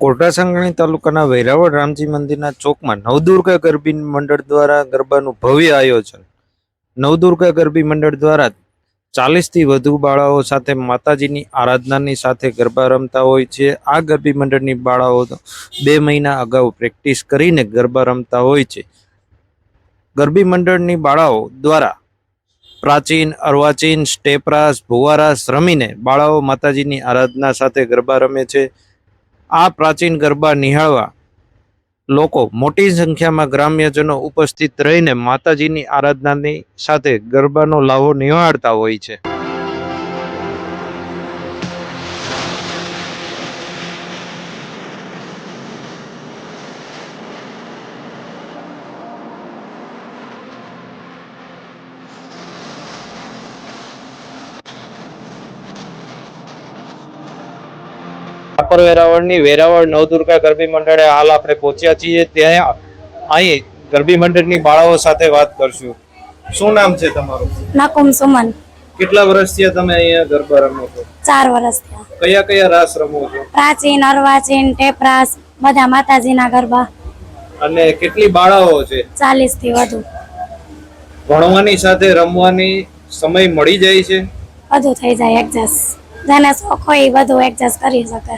Quota Sangani તાલુકાના વેરાવળ રામજી મંદિરના ચોકમાં નવદુર્ગા ગરબી મંડળ દ્વારા ગરબાનું ભવ્ય આયોજન. નવદુર્ગા ગરબી મંડળ દ્વારા ચાલીસથી વધુ બાળાઓ સાથે માતાજીની આરાધનાની સાથે ગરબા રમતા હોય છે. આ ગરબી મંડળની બાળાઓ બે મહિના અગાઉ પ્રેક્ટિસ કરીને ગરબા રમતા હોય છે. ગરબી મંડળની બાળાઓ દ્વારા પ્રાચીન, અર્વાચીન, સ્ટેપરાસ, ભુવારાસ રમીને બાળાઓ માતાજીની આરાધના સાથે ગરબા રમે છે. આ પ્રાચીન ગરબા નિહાળવા લોકો મોટી સંખ્યામાં ગ્રામ્યજનો ઉપસ્થિત રહીને માતાજીની આરાધનાની સાથે ગરબાનો લાવો નિહાળતા હોય છે. રાપર વેરાવળની વેરાવળ નવદુર્ગા ગરબી મંડળે હાલ આપણે પહોંચ્યા છીએ. ત્યાં અહીં ગરબી મંડળની બાળાઓ સાથે વાત કરશું. શું નામ છે તમારું? નાકુમ સુમન. કેટલા વર્ષથી તમે અહીંયા ગરબા રમો છો? ચાર વર્ષ કયા કયા રાસ રમો છો? પ્રાચીન અર્વાચીન ટેપરાસ બધા માતાજીના ગરબા. અને કેટલી બાળાઓ છે? ચાલીસથી વધુ. ભણવાની સાથે રમવાની સમય મળી જાય છે? બધું થઈ જાય એડજસ્ટ જેને શોખ હોય એ બધું એડજસ્ટ કરી શકે.